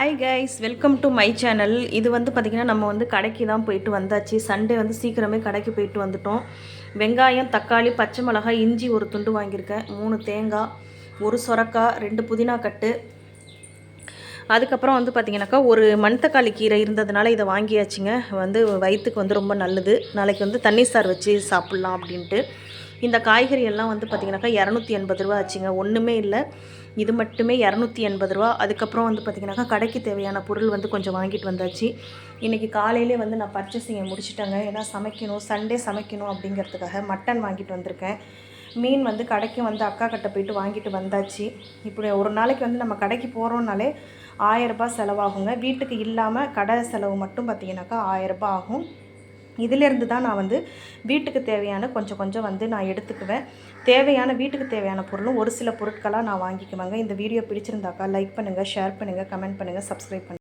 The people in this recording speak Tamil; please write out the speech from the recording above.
Hi guys welcome to my channel இது வந்து பார்த்திங்கன்னா நம்ம வந்து கடைக்கு தான் போயிட்டு வந்தாச்சு. சண்டே வந்து சீக்கிரமே கடைக்கு போயிட்டு வந்துட்டோம். வெங்காயம் தக்காளி பச்சை மிளகாய் இஞ்சி ஒரு துண்டு வாங்கியிருக்கேன். மூணு தேங்காய் ஒரு சொரக்காய் ரெண்டு புதினா கட்டு. அதுக்கப்புறம் வந்து பார்த்திங்கனாக்கா ஒரு மணத்தக்காளி கீரை இருந்ததுனால இதை வாங்கியாச்சுங்க. வந்து வயிற்றுக்கு வந்து ரொம்ப நல்லது. நாளைக்கு வந்து தண்ணி சார் வச்சு சாப்பிட்லாம் அப்படின்ட்டு. இந்த காய்கறி எல்லாம் வந்து பார்த்திங்கனாக்கா இரநூத்தி எண்பது ரூபா ஆச்சுங்க. ஒன்றுமே இல்லை. இது மட்டுமே இரநூத்தி எண்பது ரூபா. அதுக்கப்புறம் வந்து பார்த்திங்கனாக்கா கடைக்கு தேவையான பொருள் வந்து கொஞ்சம் வாங்கிட்டு வந்தாச்சு. இன்றைக்கி காலையிலே வந்து நான் பர்ச்சேசிங்கை முடிச்சிட்டேங்க. ஏன்னா சமைக்கணும். சண்டே சமைக்கணும் அப்படிங்கிறதுக்காக மட்டன் வாங்கிட்டு வந்திருக்கேன். மீன் வந்து கடைக்கு வந்து அக்கா கிட்ட போயிட்டு வாங்கிட்டு வந்தாச்சு. இப்படி ஒரு நாளைக்கு வந்து நம்ம கடைக்கு போகிறோம்னாலே ஆயரரூபா செலவாகுங்க. வீட்டுக்கு இல்லாமல் கடை செலவு மட்டும் பார்த்திங்கனாக்கா ஆயரரூபா ஆகும். இதிலேருந்து தான் நான் வந்து வீட்டுக்கு தேவையான கொஞ்சம் கொஞ்சம் வந்து நான் எடுத்துக்குவேன். தேவையான வீட்டுக்கு தேவையான பொருளும் ஒரு சில பொருட்களாக நான் வாங்கிக்குவேங்க. இந்த வீடியோ பிடிச்சிருந்தாக்கா லைக் பண்ணுங்கள் ஷேர் பண்ணுங்கள் கமெண்ட் பண்ணுங்கள் சப்ஸ்கிரைப் பண்ணுங்கள்